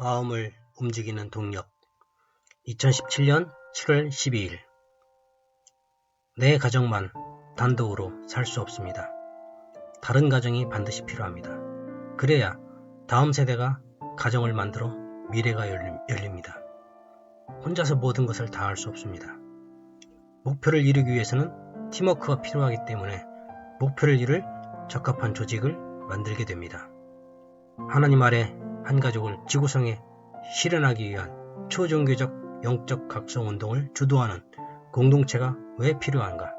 마음을 움직이는 동력 2017년 7월 12일 내 가정만 단독으로 살 수 없습니다. 다른 가정이 반드시 필요합니다. 그래야 다음 세대가 가정을 만들어 미래가 열립니다. 혼자서 모든 것을 다 할 수 없습니다. 목표를 이루기 위해서는 팀워크가 필요하기 때문에 목표를 이룰 적합한 조직을 만들게 됩니다. 하나님 아래 한 가족을 지구상에 실현하기 위한 초종교적 영적 각성 운동을 주도하는 공동체가 왜 필요한가?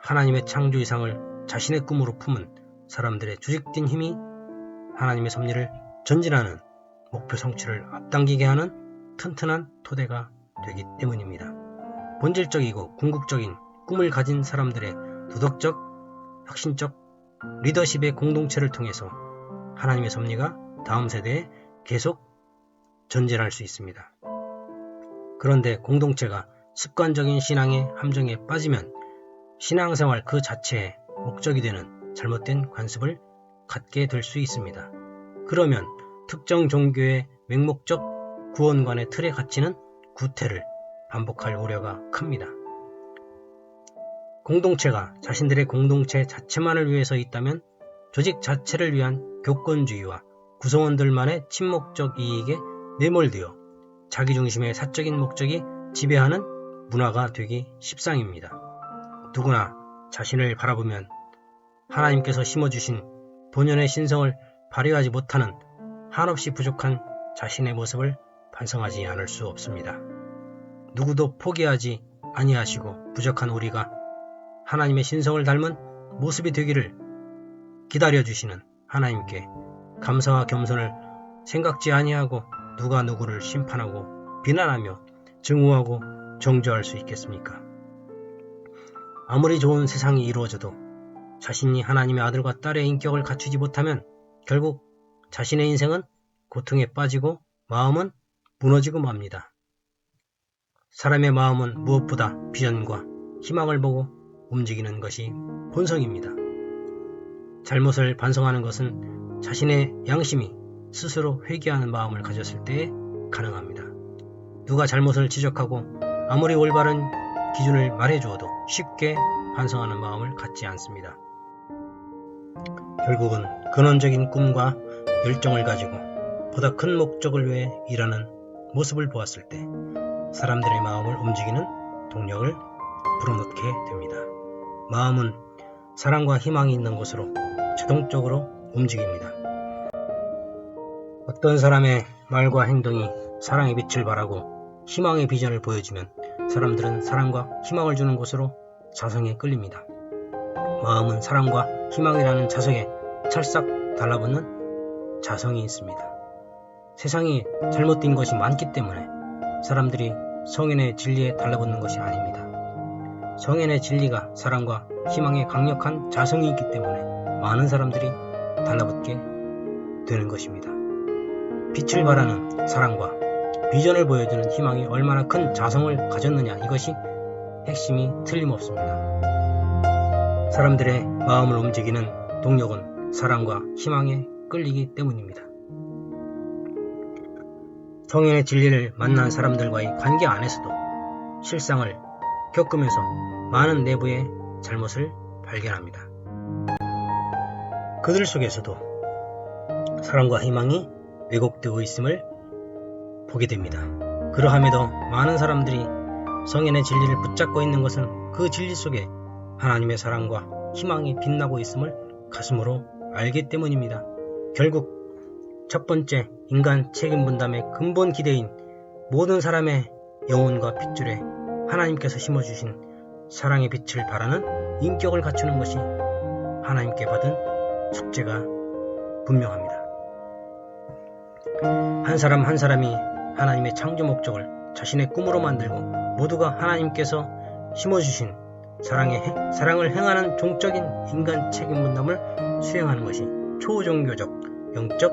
하나님의 창조 이상을 자신의 꿈으로 품은 사람들의 조직된 힘이 하나님의 섭리를 전진하는 목표 성취를 앞당기게 하는 튼튼한 토대가 되기 때문입니다. 본질적이고 궁극적인 꿈을 가진 사람들의 도덕적, 혁신적 리더십의 공동체를 통해서 하나님의 섭리가 다음 세대에 계속 전진할 수 있습니다. 그런데 공동체가 습관적인 신앙의 함정에 빠지면 신앙생활 그 자체에 목적이 되는 잘못된 관습을 갖게 될 수 있습니다. 그러면 특정 종교의 맹목적 구원관의 틀에 갇히는 구태를 반복할 우려가 큽니다. 공동체가 자신들의 공동체 자체만을 위해서 있다면 조직 자체를 위한 교권주의와 구성원들만의 침묵적 이익에 매몰되어 자기중심의 사적인 목적이 지배하는 문화가 되기 십상입니다. 누구나 자신을 바라보면 하나님께서 심어주신 본연의 신성을 발휘하지 못하는 한없이 부족한 자신의 모습을 반성하지 않을 수 없습니다. 누구도 포기하지 아니하시고 부족한 우리가 하나님의 신성을 닮은 모습이 되기를 기다려주시는 하나님께 감사와 겸손을 생각지 아니하고 누가 누구를 심판하고 비난하며 증오하고 정죄할 수 있겠습니까? 아무리 좋은 세상이 이루어져도 자신이 하나님의 아들과 딸의 인격을 갖추지 못하면 결국 자신의 인생은 고통에 빠지고 마음은 무너지고 맙니다. 사람의 마음은 무엇보다 비전과 희망을 보고 움직이는 것이 본성입니다. 잘못을 반성하는 것은 자신의 양심이 스스로 회개하는 마음을 가졌을 때에 가능합니다. 누가 잘못을 지적하고 아무리 올바른 기준을 말해주어도 쉽게 반성하는 마음을 갖지 않습니다. 결국은 근원적인 꿈과 열정을 가지고 보다 큰 목적을 위해 일하는 모습을 보았을 때 사람들의 마음을 움직이는 동력을 불어넣게 됩니다. 마음은 사랑과 희망이 있는 곳으로 자동적으로 움직입니다. 어떤 사람의 말과 행동이 사랑의 빛을 발하고 희망의 비전을 보여주면 사람들은 사랑과 희망을 주는 곳으로 자성에 끌립니다. 마음은 사랑과 희망이라는 자성에 찰싹 달라붙는 자성이 있습니다. 세상이 잘못된 것이 많기 때문에 사람들이 성인의 진리에 달라붙는 것이 아닙니다. 성인의 진리가 사랑과 희망의 강력한 자성이 있기 때문에 많은 사람들이 달라붙게 되는 것입니다. 빛을 발하는 사랑과 비전을 보여주는 희망이 얼마나 큰 자성을 가졌느냐 이것이 핵심이 틀림없습니다. 사람들의 마음을 움직이는 동력은 사랑과 희망에 끌리기 때문입니다. 성인의 진리를 만난 사람들과의 관계 안에서도 실상을 겪으면서 많은 내부의 잘못을 발견합니다. 그들 속에서도 사랑과 희망이 왜곡되고 있음을 보게 됩니다. 그러함에도 많은 사람들이 성인의 진리를 붙잡고 있는 것은 그 진리 속에 하나님의 사랑과 희망이 빛나고 있음을 가슴으로 알기 때문입니다. 결국 첫 번째 인간 책임 분담의 근본 기대인 모든 사람의 영혼과 핏줄에 하나님께서 심어주신 사랑의 빛을 바라는 인격을 갖추는 것이 하나님께 받은 숙제가 분명합니다. 한 사람 한 사람이 하나님의 창조 목적을 자신의 꿈으로 만들고 모두가 하나님께서 심어주신 사랑의, 사랑을 행하는 종적인 인간 책임 분담을 수행하는 것이 초종교적, 영적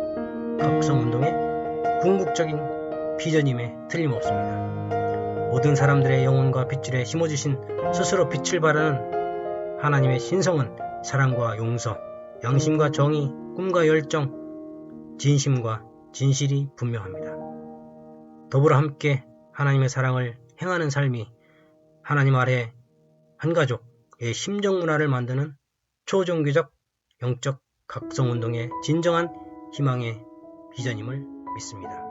각성 운동의 궁극적인 비전임에 틀림없습니다. 모든 사람들의 영혼과 빗줄에 심어주신 스스로 빛을 발하는 하나님의 신성은 사랑과 용서, 양심과 정의, 꿈과 열정, 진심과 진실이 분명합니다. 더불어 함께 하나님의 사랑을 행하는 삶이 하나님 아래 한 가족의 심정 문화를 만드는 초종교적 영적 각성운동의 진정한 희망의 비전임을 믿습니다.